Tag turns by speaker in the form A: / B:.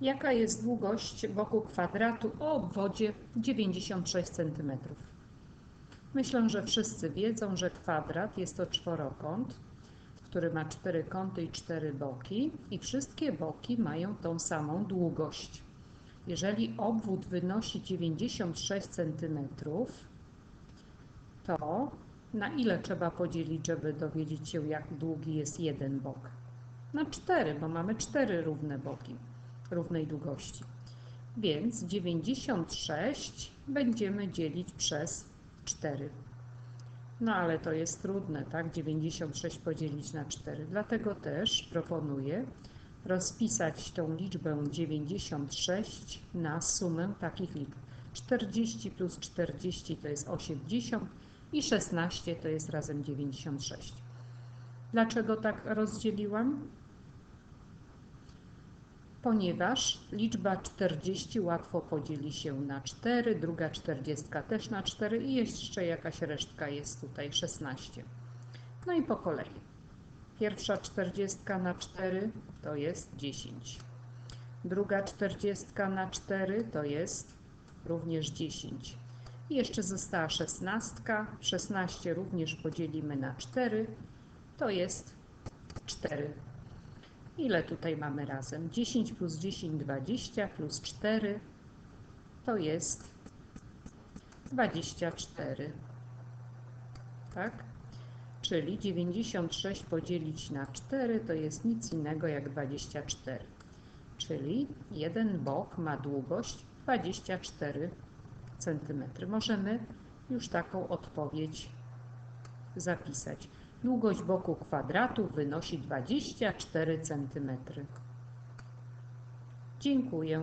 A: Jaka jest długość boku kwadratu o obwodzie 96 cm? Myślę, że wszyscy wiedzą, że kwadrat jest to czworokąt, który ma cztery kąty i cztery boki i wszystkie boki mają tą samą długość. Jeżeli obwód wynosi 96 cm, to na ile trzeba podzielić, żeby dowiedzieć się, jak długi jest jeden bok? Na 4, bo mamy cztery równe boki równej długości. Więc 96 będziemy dzielić przez 4. No ale to jest trudne, tak? 96 podzielić na 4. Dlatego też proponuję rozpisać tą liczbę 96 na sumę takich liczb. 40 plus 40 to jest 80 i 16 to jest razem 96. Dlaczego tak rozdzieliłam? Ponieważ liczba 40 łatwo podzieli się na 4, druga 40 też na 4 i jeszcze jakaś resztka jest tutaj 16. No i po kolei. Pierwsza 40 na 4 to jest 10. Druga 40 na 4 to jest również 10. I jeszcze została 16. 16 również podzielimy na 4, to jest 4. Ile tutaj mamy razem? 10 plus 10, 20 plus 4 to jest 24. Tak? Czyli 96 podzielić na 4 to jest nic innego jak 24. Czyli jeden bok ma długość 24 cm. Możemy już taką odpowiedź zapisać. Długość boku kwadratu wynosi 24 cm. Dziękuję.